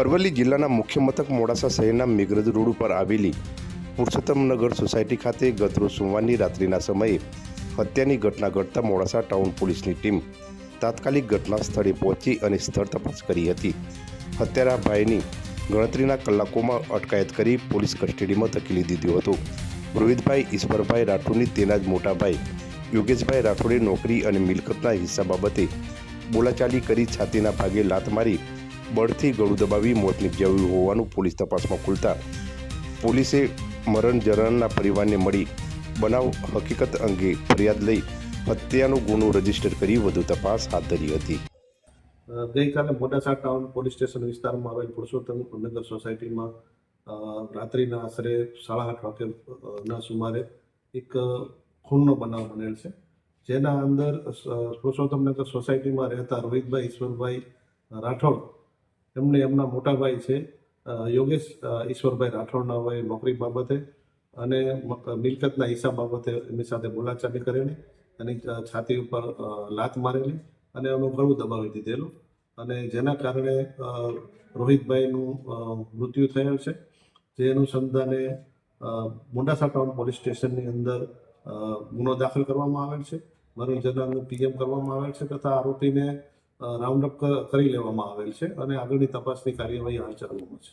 અરવલ્લી જિલ્લાના મુખ્ય મથક મોડાસા શહેરના મેઘરજ રોડ ઉપર આવેલી પુરુષોત્તમનગર સોસાયટી ખાતે ગતરો સોમવારની રાત્રિના સમયે હત્યાની ઘટના ઘટતા મોડાસા ટાઉન પોલીસની ટીમ તાત્કાલિક ઘટના સ્થળે પહોંચી અને સ્થળ તપાસ કરી હતી. હત્યારા ભાઈની ગણતરીના કલાકોમાં અટકાયત કરી પોલીસ કસ્ટડીમાં ધકેલી દીધો હતો. રોહિતભાઈ, ઈશ્વરભાઈ રાઠોડની તેના જ મોટા ભાઈ યોગેશભાઈ રાઠોડે નોકરી અને મિલકતના હિસ્સા બાબતે બોલાચાલી કરી છાતીના ભાગે લાત મારી બળથી ગળું દબાવી મોત નિપજાવ્યું હોવાનું પોલીસ તપાસમાં ખુલતા પોલીસે મરણ જરણના પરિવારને મળી બનાવ હકીકત અંગે ફરિયાદ લઈ હત્યાનો ગુનો રજિસ્ટર કરી વધુ તપાસ હાથ ધરી હતી. ગઈકાલે મોડાસા ટાઉન પોલીસ સ્ટેશન વિસ્તારમાં આવેલ પુરુષોત્તમ નગર સોસાયટીમાં રાત્રિના આશરે સાડા આઠ વાગે ના સુમારે એક ખૂનનો બનાવ બનેલ છે. જેના અંદર પુરુષોત્તમ નગર સોસાયટીમાં રહેતા રોહિતભાઈ, ઈશ્વરભાઈ રાઠોડ એમને એમના મોટા ભાઈ છે યોગેશ ઈશ્વરભાઈ રાઠોડના હોય નોકરી બાબતે અને મિલકતના હિસાબ બાબતે એમની સાથે બોલાચાલી કરેલી એની છાતી ઉપર લાત મારેલી અને એનું ગળું દબાવી દીધેલું. અને જેના કારણે રોહિતભાઈનું મૃત્યુ થયેલ છે, જે અનુસંધાને મોડાસા ટાઉન પોલીસ સ્ટેશનની અંદર ગુનો દાખલ કરવામાં આવેલ છે. મરણ જનારનું પીએમ કરવામાં આવેલ છે તથા આરોપીને રાઉન્ડ અપ કરી લેવામાં આવેલ છે અને આગળની તપાસની કાર્યવાહી હાલ ચાલુમાં છે.